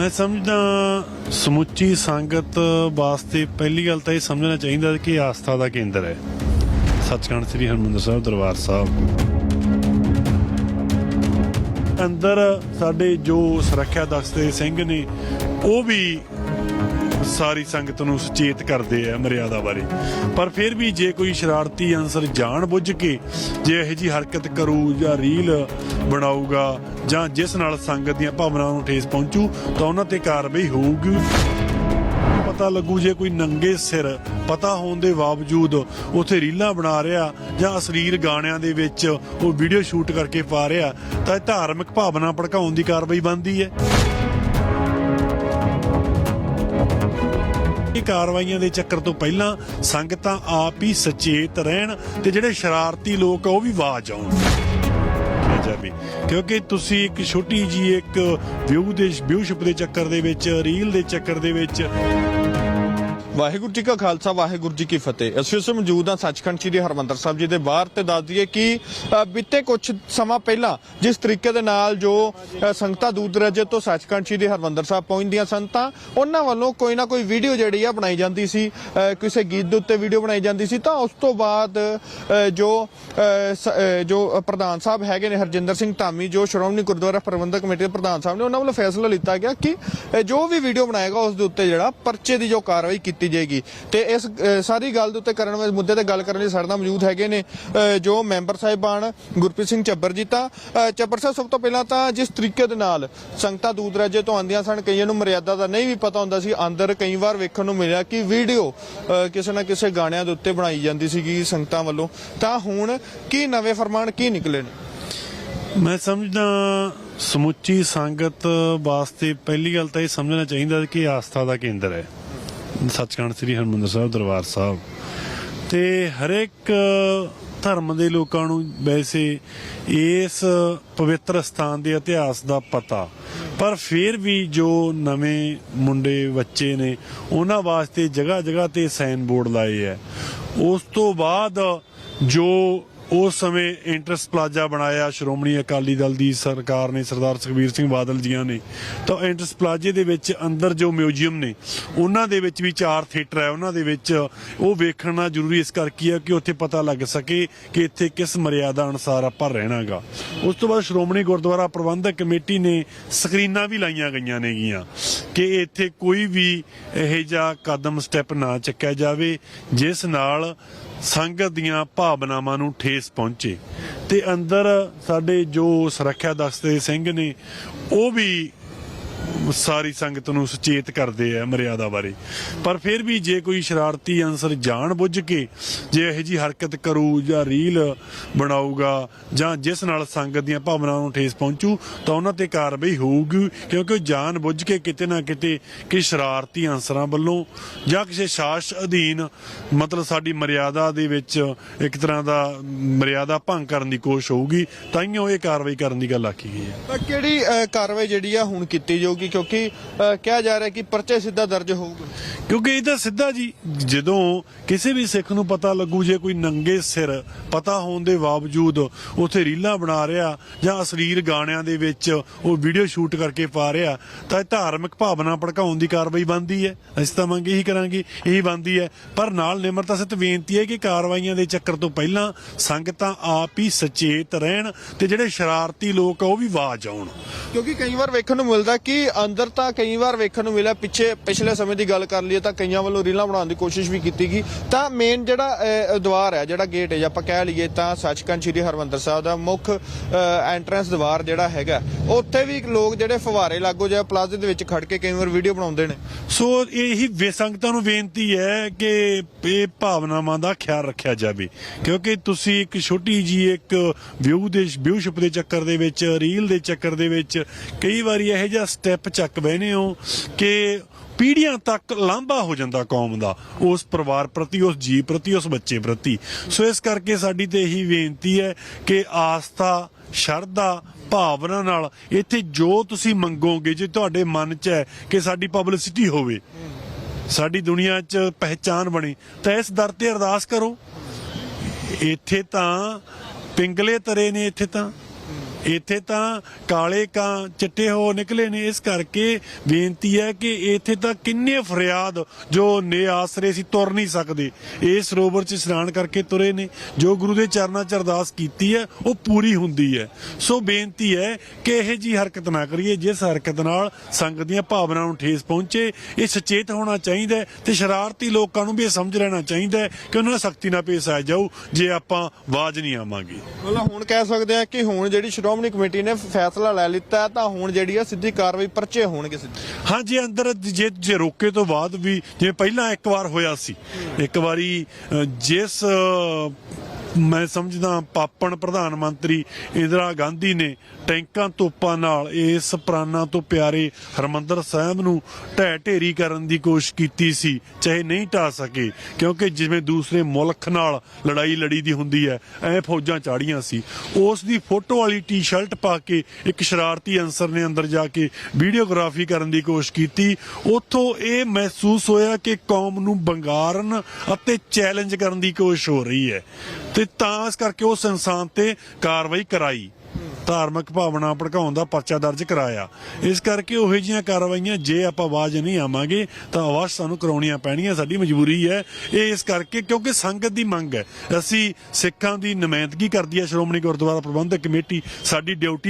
ਮੈਂ ਸਮਝਦਾ ਸਮੁੱਚੀ ਸੰਗਤ ਵਾਸਤੇ ਪਹਿਲੀ ਗੱਲ ਤਾਂ ਇਹ ਸਮਝਣਾ ਚਾਹੀਦਾ ਕਿ ਆਸਥਾ ਦਾ ਕੇਂਦਰ ਹੈ। ਸੱਚਖੰਡ ਸ੍ਰੀ ਹਰਿਮੰਦਰ ਸਾਹਿਬ ਦਰਬਾਰ ਸਾਹਿਬ। ਅੰਦਰ ਸਾਡੇ ਜੋ ਸੁਰੱਖਿਆ ਦਸਤੇ ਸਿੰਘ ਨੇ, ਉਹ ਵੀ ਸਾਰੀ ਸੰਗਤ ਨੂੰ ਸੁਚੇਤ ਕਰਦੇ ਆ ਮਰਿਆਦਾ ਬਾਰੇ। ਪਰ ਫਿਰ ਵੀ ਜੇ ਕੋਈ ਸ਼ਰਾਰਤੀ ਅਨਸਰ ਜਾਣ ਬੁੱਝ ਕੇ ਜੇ ਇਹੋ ਜੀ ਹਰਕਤ ਕਰੂ ਜਾਂ ਰੀਲ ਬਣਾਊਗਾ ਜਾਂ ਜਿਸ ਨਾਲ ਸੰਗਤ ਦੀਆਂ ਭਾਵਨਾਵਾਂ ਨੂੰ ਠੇਸ ਪਹੁੰਚੂ, ਤਾਂ ਉਹਨਾਂ ਤੇ ਕਾਰਵਾਈ ਹੋਊਗੀ। ਪਤਾ ਲੱਗੂ ਜੇ ਕੋਈ ਨੰਗੇ ਸਿਰ ਪਤਾ ਹੋਣ ਦੇ ਬਾਵਜੂਦ ਉਥੇ ਰੀਲਾਂ ਬਣਾ ਰਿਹਾ ਜਾਂ ਅਸਲੀਲ ਗਾਣਿਆਂ ਦੇ ਵਿੱਚ ਉਹ ਵੀਡੀਓ ਸ਼ੂਟ ਕਰਕੇ ਪਾ ਰਿਹਾ, ਤਾਂ ਇਹ ਧਾਰਮਿਕ ਭਾਵਨਾ ਭੜਕਾਉਣ ਦੀ ਕਾਰਵਾਈ ਬਣਦੀ ਹੈ। ਇਹ ਕਾਰਵਾਈਆਂ ਦੇ ਚੱਕਰ ਤੋਂ ਪਹਿਲਾਂ ਸੰਗਤਾਂ ਆਪ ਹੀ ਸੁਚੇਤ ਰਹਿਣ ਤੇ ਜਿਹੜੇ ਸ਼ਰਾਰਤੀ ਲੋਕ ਆ, ਉਹ ਵੀ ਆਵਾਜ਼ ਆਉਣ। ਜਾਵੇ ਕਿਉਂਕਿ ਤੁਸੀਂ ਇੱਕ ਛੋਟੀ ਜੀ ਇੱਕ ਵਿਊ ਦੇ ਵਿਊਸ਼ਿਪ ਦੇ ਚੱਕਰ ਦੇ ਵਿੱਚ, ਰੀਲ ਦੇ ਚੱਕਰ ਦੇ ਵਿੱਚ ਵਾਹਿਗੁਰੂ ਜੀ ਕਾ ਖਾਲਸਾ ਵਾਹਿਗੁਰੂ ਜੀ ਕੀ ਫਤਿਹ। ਅਸੀਂ ਉਸ ਮੌਜੂਦ ਹਾਂ ਸੱਚਖੰਡ ਸ੍ਰੀ ਹਰਮੰਦਰ ਸਾਹਿਬ ਜੀ ਦੇ ਬਾਹਰ ਤੇ ਦੱਸ ਦਈਏ ਕਿ ਅ, ਬੀਤੇ ਕੁਝ ਸਮਾਂ ਪਹਿਲਾਂ ਜਿਸ ਤਰੀਕੇ ਦੇ ਨਾਲ ਜੋ ਸੰਗਤਾਂ ਦੂਰ ਦਰਾਜੇ ਤੋਂ ਸੱਚਖੰਡ ਸ੍ਰੀ ਹਰਮੰਦਰ ਸਾਹਿਬ ਪਹੁੰਚਦੀਆਂ ਸਨ ਤਾਂ ਉਹਨਾਂ ਵੱਲੋਂ ਕੋਈ ਨਾ ਕੋਈ ਵੀਡੀਓ ਜਿਹੜੀ ਆ ਬਣਾਈ ਜਾਂਦੀ ਸੀ ਕਿਸੇ ਗੀਤ ਦੇ ਉੱਤੇ ਵੀਡੀਓ ਬਣਾਈ ਜਾਂਦੀ ਸੀ ਤਾਂ ਉਸ ਤੋਂ ਬਾਅਦ ਜੋ ਜੋ ਪ੍ਰਧਾਨ ਸਾਹਿਬ ਹੈਗੇ ਨੇ ਹਰਜਿੰਦਰ ਸਿੰਘ ਧਾਮੀ ਜੋ ਸ਼੍ਰੋਮਣੀ ਗੁਰਦੁਆਰਾ ਪ੍ਰਬੰਧਕ ਕਮੇਟੀ ਦੇ ਪ੍ਰਧਾਨ ਸਾਹਿਬ ਨੇ ਉਹਨਾਂ ਵੱਲੋਂ ਫੈਸਲਾ ਲਿੱਤਾ ਗਿਆ ਕਿ ਜੋ ਵੀ ਵੀਡੀਓ ਬਣਾਏਗਾ ਉਸ ਦੇ ਉੱਤੇ ਜਿਹੜਾ ਪਰਚੇ ਦੀ ਜੋ ਕਾਰਵਾਈ ਕੀਤੀ ਜਾਏਗੀ। ਤੇ ਇਸ ਸਾਰੀ ਗੱਲ ਦੇ ਉੱਤੇ ਕਰਨ ਮੁੱਦੇ ਤੇ ਗੱਲ ਕਰਨ ਲਈ ਸਾਡੇ ਨਾਲ ਮੌਜੂਦ ਹੈਗੇ ਨੇ ਜੋ ਮੈਂਬਰ ਸਾਹਿਬਾਨ ਗੁਰਪ੍ਰੀਤ ਸਿੰਘ ਚੱਬਰ ਜੀ ਤਾਂ ਚੱਬਰ ਸਾਹਿਬ, ਸਭ ਤੋਂ ਪਹਿਲਾਂ ਤਾਂ ਜਿਸ ਤਰੀਕੇ ਦੇ ਨਾਲ ਸੰਗਤਾਂ ਦੂਰ ਦਰਾਜੇ ਤੋਂ ਆਉਂਦੀਆਂ ਸਨ, ਕਈਆਂ ਨੂੰ ਮਰਿਆਦਾ ਦਾ ਨਹੀਂ ਵੀ ਪਤਾ ਹੁੰਦਾ ਸੀ, ਅੰਦਰ ਕਈ ਵਾਰ ਵੇਖਣ ਨੂੰ ਮਿਲਿਆ ਕਿ ਵੀਡੀਓ ਕਿਸੇ ਨਾ ਕਿਸੇ ਗਾਣਿਆਂ ਦੇ ਉੱਤੇ ਬਣਾਈ ਜਾਂਦੀ ਸੀਗੀ ਸੰਗਤਾਂ ਵੱਲੋਂ। ਤਾਂ ਹੁਣ ਕੀ ਨਵੇਂ ਫਰਮਾਨ ਕੀ ਨਿਕਲੇ ਨੇ? ਮੈਂ ਸਮਝਦਾ ਸਮੁੱਚੀ ਸੰਗਤ ਵਾਸਤੇ ਪਹਿਲੀ ਗੱਲ ਤਾਂ ਇਹ ਸਮਝਣਾ ਚਾਹੀਦਾ ਕਿ ਆਸਥਾ ਦਾ ਕੇਂਦਰ ਹੈ। ਸੱਚਖੰਡ ਸ੍ਰੀ ਹਰਿਮੰਦਰ ਸਾਹਿਬ ਦਰਬਾਰ ਸਾਹਿਬ। ਤੇ ਹਰੇਕ ਧਰਮ ਦੇ ਲੋਕਾਂ ਨੂੰ ਵੈਸੇ ਇਸ ਪਵਿੱਤਰ ਸਥਾਨ ਦੇ ਇਤਿਹਾਸ ਦਾ ਪਤਾ। ਪਰ ਫਿਰ ਵੀ ਜੋ ਨਵੇਂ ਮੁੰਡੇ, ਬੱਚੇ ਨੇ, ਉਹਨਾਂ ਵਾਸਤੇ ਜਗ੍ਹਾ ਜਗ੍ਹਾ ਤੇ ਸਾਈਨ ਬੋਰਡ ਲਾਏ ਹੈ ਉਸ ਤੋਂ ਬਾਅਦ ਜੋ ਉਸ ਸਮੇਂ ਇੰਟਰਸ ਪਲਾਜ਼ਾ ਬਣਾਇਆ ਸ਼੍ਰੋਮਣੀ ਅਕਾਲੀ ਦਲ ਦੀ ਸਰਕਾਰ ਨੇ, ਸਰਦਾਰ ਸੁਖਬੀਰ ਸਿੰਘ ਬਾਦਲ ਜੀਆਂ ਨੇ। ਤਾਂ ਇੰਟਰਸ ਪਲਾਜ਼ੇ ਦੇ ਵਿੱਚ ਅੰਦਰ ਜੋ ਮਿਊਜ਼ੀਅਮ ਨੇ, ਉਹਨਾਂ ਦੇ ਵਿੱਚ ਵੀ ਚਾਰ ਥੀਏਟਰ ਹੈ, ਉਹਨਾਂ ਦੇ ਵਿੱਚ ਉਹ ਵੇਖਣਾ ਜ਼ਰੂਰੀ ਇਸ ਕਰਕੇ ਹੈ ਕਿ ਉੱਥੇ ਪਤਾ ਲੱਗ ਸਕੇ ਕਿ ਇੱਥੇ ਕਿਸ ਮਰਿਆਦਾ ਅਨੁਸਾਰ ਆਪਾਂ ਰਹਿਣਾਗਾ। ਉਸ ਤੋਂ ਬਾਅਦ ਸ਼੍ਰੋਮਣੀ ਗੁਰਦੁਆਰਾ ਪ੍ਰਬੰਧਕ ਕਮੇਟੀ ਨੇ ਸਕਰੀਨਾਂ ਵੀ ਲਾਈਆਂ ਗਈਆਂ ਨੇਗੀਆਂ ਕਿ ਇੱਥੇ ਕੋਈ ਵੀ ਇਹੋ ਜਿਹਾ ਕਦਮ ਸਟੈਪ ਨਾ ਚੱਕਿਆ ਜਾਵੇ, ਜਿਸ ਨਾਲ ਸੰਗਤ ਦੀਆਂ ਭਾਵਨਾਵਾਂ ਨੂੰ ਠੇਸ ਪਹੁੰਚੇ ਤੇ ਅੰਦਰ ਸਾਡੇ ਜੋ ਸੁਰੱਖਿਆ ਦਸਤੇ ਸਿੰਘ ਨੇ, ਉਹ ਵੀ ਸਾਰੀ ਸੰਗਤ ਨੂੰ ਸੁਚੇਤ ਕਰਦੇ ਆ ਮਰਿਆਦਾ ਬਾਰੇ। ਪਰ ਫਿਰ ਵੀ ਜੇ ਕੋਈ ਸ਼ਰਾਰਤੀ ਅਨਸਰ ਜਾਣ ਬੁੱਝ ਕੇ ਜੇ ਇਹੋ ਜੀ ਹਰਕਤ ਕਰੂ ਜਾਂ ਰੀਲ ਬਣਾਊਗਾ ਜਾਂ ਜਿਸ ਨਾਲ ਸੰਗਤ ਦੀਆਂ ਭਾਵਨਾਵਾਂ ਨੂੰ ਠੇਸ ਪਹੁੰਚੂ, ਤਾਂ ਉਹਨਾਂ ਤੇ ਕਾਰਵਾਈ ਹੋਊਗੀ, ਕਿਉਂਕਿ ਜਾਣ ਬੁੱਝ ਕੇ ਕਿਤੇ ਨਾ ਕਿਤੇ ਕਿ ਸ਼ਰਾਰਤੀ ਅਨਸਰਾਂ ਵੱਲੋਂ ਜਾਂ ਕਿਸੇ ਸ਼ਾਸ ਅਧੀਨ ਮਤਲਬ ਸਾਡੀ ਮਰਿਆਦਾ ਦੇ ਵਿੱਚ ਇੱਕ ਤਰ੍ਹਾਂ ਦਾ ਮਰਿਆਦਾ ਭੰਗ ਕਰਨ ਦੀ ਕੋਸ਼ਿਸ਼ ਹੋਊਗੀ, ਤਾਂ ਹੀ ਉਹ ਇਹ ਕਾਰਵਾਈ ਕਰਨ ਦੀ ਗੱਲ ਆਖੀ ਗਈ ਹੈ। ਤਾਂ ਕਿਹੜੀ ਕਾਰਵਾਈ ਜਿਹੜੀ ਆ ਹੁਣ ਕੀਤੀ ਜਾਊਗੀ? ਕਿਉਂਕਿ ਅ, ਕਿਹਾ ਜਾ ਰਿਹਾ ਕਿ ਪਰਚੇ ਸਿੱਧਾ ਦਰਜ ਹੋਊਗਾ। ਕਿਉਂਕਿ ਇਹ ਤਾਂ ਸਿੱਧਾ ਜੀ ਜਦੋਂ ਕਿਸੇ ਵੀ ਸਿੱਖ ਨੂੰ ਪਤਾ ਲੱਗੂ ਜੇ ਕੋਈ ਨੰਗੇ ਸਿਰ ਪਤਾ ਹੋਣ ਦੇ ਬਾਵਜੂਦ ਉਥੇ ਰੀਲਾਂ ਬਣਾ ਰਿਹਾ ਜਾਂ ਅਸਲੀਲ ਗਾਣਿਆਂ ਦੇ ਵਿੱਚ ਉਹ ਵੀਡੀਓ ਸ਼ੂਟ ਕਰਕੇ ਪਾ ਰਿਹਾ ਤਾਂ ਇਹ ਧਾਰਮਿਕ ਭਾਵਨਾ ਭੜਕਾਉਣ ਦੀ ਕਾਰਵਾਈ ਬਣਦੀ ਹੈ। ਅਸੀਂ ਤਾਂ ਮੰਗ ਇਹੀ ਕਰਾਂਗੇ ਇਹੀ ਬਣਦੀ ਹੈ। ਪਰ ਨਾਲ ਨਿਮਰਤਾ ਸਹਿਤ ਬੇਨਤੀ ਹੈ ਕਿ ਕਾਰਵਾਈਆਂ ਦੇ ਚੱਕਰ ਤੋਂ ਪਹਿਲਾਂ ਸੰਗਤਾਂ ਆਪ ਹੀ ਸੁਚੇਤ ਰਹਿਣ ਤੇ ਜਿਹੜੇ ਸ਼ਰਾਰਤੀ ਲੋਕ ਆ ਉਹ ਵੀ ਆਵਾਜ਼ ਆਉਣ। ਕਿਉਂਕਿ ਕਈ ਵਾਰ ਵੇਖਣ ਨੂੰ ਮਿਲਦਾ ਕਿ ਅੰਦਰ ਤਾਂ ਕਈ ਵਾਰ ਵੇਖਣ ਨੂੰ ਮਿਲਿਆ ਪਿੱਛੇ ਪਿਛਲੇ ਸਮੇਂ ਦੀ ਗੱਲ ਕਰ ਲਈਏ ਤਾਂ ਕਈਆਂ ਵੱਲੋਂ ਰੀਲਾਂ ਬਣਾਉਣ ਦੀ ਕੋਸ਼ਿਸ਼ ਵੀ ਕੀਤੀ ਗਈ। ਤਾਂ ਮੇਨ ਜਿਹੜਾ ਅ, ਦਵਾਰ ਹੈ ਜਿਹੜਾ ਗੇਟ ਹੈ ਜੇ ਆਪਾਂ ਕਹਿ ਲਈਏ ਤਾਂ ਸੱਚਖੰਡ ਸ੍ਰੀ ਹਰਮੰਦਰ ਸਾਹਿਬ ਦਾ ਮੁੱਖ ਐਂਟਰੈਂਸ ਦਵਾਰ ਜਿਹੜਾ ਹੈਗਾ ਉੱਥੇ ਵੀ ਲੋਕ ਜਿਹੜੇ ਫਵਾਰੇ ਲਾਗੋ ਜਾਂ ਪਲਾਜ਼ੇ ਦੇ ਵਿੱਚ ਖੜ ਕੇ ਕਈ ਵਾਰ ਵੀਡੀਓ ਬਣਾਉਂਦੇ ਨੇ। ਸੋ ਇਹੀ ਵੇ- ਨੂੰ ਬੇਨਤੀ ਹੈ ਕਿ ਇਹ ਭਾਵਨਾਵਾਂ ਦਾ ਖਿਆਲ ਰੱਖਿਆ ਜਾਵੇ। ਕਿਉਂਕਿ ਤੁਸੀਂ ਇੱਕ ਛੋਟੀ ਜੀ ਇੱਕ ਵਿਊ ਦੇ ਵਿਊਸ਼ਿਪ ਦੇ ਚੱਕਰ ਦੇ ਵਿੱਚ ਰੀਲ ਦੇ ਚੱਕਰ ਦੇ ਵਿੱਚ ਕਈ ਵਾਰੀ ਇਹੋ ਜਿਹਾ ਸਟੈਪ ਚੱਕ ਬਹਿਨੇ ਹੋ ਕਿ ਪੀੜ੍ਹੀਆਂ ਤੱਕ ਲਾਂਭਾ ਹੋ ਜਾਂਦਾ ਕੌਮ ਦਾ, ਉਸ ਪਰਿਵਾਰ ਪ੍ਰਤੀ, ਉਸ ਜੀ ਪ੍ਰਤੀ, ਉਸ ਬੱਚੇ ਪ੍ਰਤੀ। ਸੋ ਇਸ ਕਰਕੇ ਸਾਡੀ ਤੇ ਇਹੀ ਬੇਨਤੀ ਹੈ ਕਿ ਆਸਥਾ, ਸ਼ਰਧਾ, ਭਾਵਨਾ ਨਾਲ ਇੱਥੇ ਜੋ ਤੁਸੀਂ ਮੰਗੋਗੇ, ਜੇ ਤੁਹਾਡੇ ਮਨ 'ਚ ਹੈ ਕਿ ਸਾਡੀ ਪਬਲਿਸਿਟੀ ਹੋਵੇ, ਸਾਡੀ ਦੁਨੀਆ 'ਚ ਪਹਿਚਾਨ ਬਣੇ, ਤਾਂ ਇਸ ਦਰ ਤੇ ਅਰਦਾਸ ਕਰੋ। ਇੱਥੇ ਤਾਂ ਪਿੰਗਲੇ ਤਰੇ ਨੇ ਇੱਥੇ ਤਾਂ। ਇੱਥੇ ਤਾਂ ਕਾਲੇ ਕਾਂ ਚਿੱਟੇ ਹੋ ਨਿਕਲੇ ਨੇ। ਇਸ ਕਰਕੇ ਬੇਨਤੀ ਹੈ ਕਿ ਇੱਥੇ ਤਾਂ ਕਿੰਨੇ ਫਰਿਆਦ ਜੋ ਨੇ ਆਸਰੇ ਸੀ, ਤੁਰ ਨਹੀਂ ਸਕਦੇ। ਇਸ ਸਰੋਵਰ 'ਚ ਇਸ਼ਨਾਨ ਕਰਕੇ ਤੁਰੇ ਨੇ। ਜੋ ਗੁਰੂ ਦੇ ਚਰਨਾਂ 'ਚ ਅਰਦਾਸ ਕੀਤੀ ਹੈ, ਉਹ ਪੂਰੀ ਹੁੰਦੀ ਹੈ। ਸੋ ਬੇਨਤੀ ਹੈ ਕਿ ਇਹ ਜੀ ਹਰਕਤ ਨਾ ਕਰੀਏ, ਜਿਸ ਹਰਕਤ ਨਾਲ ਸੰਗਤ ਦੀਆਂ ਭਾਵਨਾਵਾਂ ਨੂੰ ਠੇਸ ਪਹੁੰਚੇ, ਇਹ ਸੁਚੇਤ ਹੋਣਾ ਚਾਹੀਦਾ ਤੇ ਸ਼ਰਾਰਤੀ ਲੋਕਾਂ ਨੂੰ ਵੀ ਇਹ ਸਮਝ ਲੈਣਾ ਚਾਹੀਦਾ ਹੈ ਕਿ ਉਹਨਾਂ ਨਾਲ ਸਖਤੀ ਨਾਲ ਪੇਸ਼ ਆ ਜਾਊ, ਜੇ ਆਪਾਂ ਆਵਾਜ਼ ਨਹੀਂ ਆਵਾਂਗੇ। ਮਤਲਬ ਹੁਣ ਕਹਿ ਸਕਦੇ ਆ ਕਿ ਹੁਣ ਜਿਹੜੀ ਸ਼੍ਰੋਮਣੀ ਕਮੇਟੀ ਨੇ ਫੈਸਲਾ ਲੈ ਲਿੱਤਾ ਤਾਂ ਹੁਣ ਜਿਹੜੀ ਆ ਸਿੱਧੀ ਕਾਰਵਾਈ ਪਰਚੇ ਹੋਣਗੇ ਸਿੱਧੇ। ਹਾਂ ਅੰਦਰ ਜੇ ਜੇ ਰੋਕੇ ਤੋਂ ਬਾਅਦ ਵੀ ਜਿਵੇਂ ਪਹਿਲਾਂ ਇੱਕ ਵਾਰ ਹੋਇਆ ਸੀ ਇੱਕ ਵਾਰੀ ਅ, ਜਿਸ ਅ, ਮੈਂ ਸਮਝਦਾ ਪਾਪਣ ਪ੍ਰਧਾਨ ਮੰਤਰੀ ਇੰਦਰਾ ਗਾਂਧੀ ਨੇ ਟੈਂਕਾਂ ਤੋਪਾਂ ਨਾਲ ਇਸ ਪ੍ਰਾਨਾਂ ਤੋਂ ਪਿਆਰੇ ਹਰਮੰਦਰ ਸਾਹਿਬ ਨੂੰ ਢਹਿ ਢੇਰੀ ਕਰਨ ਦੀ ਕੋਸ਼ਿਸ਼ ਕੀਤੀ ਸੀ, ਚਾਹੇ ਨਹੀਂ ਢਾ ਸਕੇ, ਕਿਉਂਕਿ ਜਿਵੇਂ ਦੂਸਰੇ ਮੁਲਕ ਨਾਲ ਲੜਾਈ ਲੜੀ ਦੀ ਹੁੰਦੀ ਹੈ, ਐ ਫੌਜਾਂ ਚਾੜੀਆਂ ਸੀ। ਉਸ ਦੀ ਫੋਟੋ ਵਾਲੀ ਟੀ-ਸ਼ਰਟ ਪਾ ਕੇ ਇੱਕ ਸ਼ਰਾਰਤੀ ਅਨਸਰ ਨੇ ਅੰਦਰ ਜਾ ਕੇ ਵੀਡੀਓਗ੍ਰਾਫੀ ਕਰਨ ਦੀ ਕੋਸ਼ਿਸ਼ ਕੀਤੀ। ਉੱਥੋਂ ਇਹ ਮਹਿਸੂਸ ਹੋਇਆ ਕਿ ਕੌਮ ਨੂੰ ਬੰਗਾਰਨ ਅਤੇ ਚੈਲੰਜ ਕਰਨ ਦੀ ਕੋਸ਼ਿਸ਼ ਹੋ ਰਹੀ ਹੈ। ਤੇ ਤਾਂ ਇਸ ਕਰਕੇ ਉਸ ਇਨਸਾਨ ਤੇ ਕਾਰਵਾਈ ਕਰਾਈ। ਧਾਰਮਿਕ ਭਾਵਨਾ ਭੜਕਾਉਣ ਦਾ ਪਰਚਾ ਦਰਜ ਕਰਾਇਆ। ਇਸ ਕਰਕੇ ਉਹੋ ਜਿਹੀਆਂ ਕਾਰਵਾਈਆਂ ਜੇ ਆਪਾਂ ਆਵਾਜ਼ ਨਹੀਂ ਆਵਾਂਗੇ, ਤਾਂ ਆਵਾਜ਼ ਸਾਨੂੰ ਕਰਾਉਣੀਆਂ ਪੈਣੀਆਂ। ਸਾਡੀ ਮਜਬੂਰੀ ਹੈ। ਇਹ ਇਸ ਕਰਕੇ ਕਿਉਂਕਿ ਸੰਗਤ ਦੀ ਮੰਗ ਹੈ। ਅਸੀਂ ਸਿੱਖਾਂ ਦੀ ਨੁਮਾਇੰਦਗੀ ਕਰਦੀ ਹੈ। ਸ਼੍ਰੋਮਣੀ ਗੁਰਦੁਆਰਾ ਪ੍ਰਬੰਧਕ ਕਮੇਟੀ ਸਾਡੀ ਡਿਊਟੀ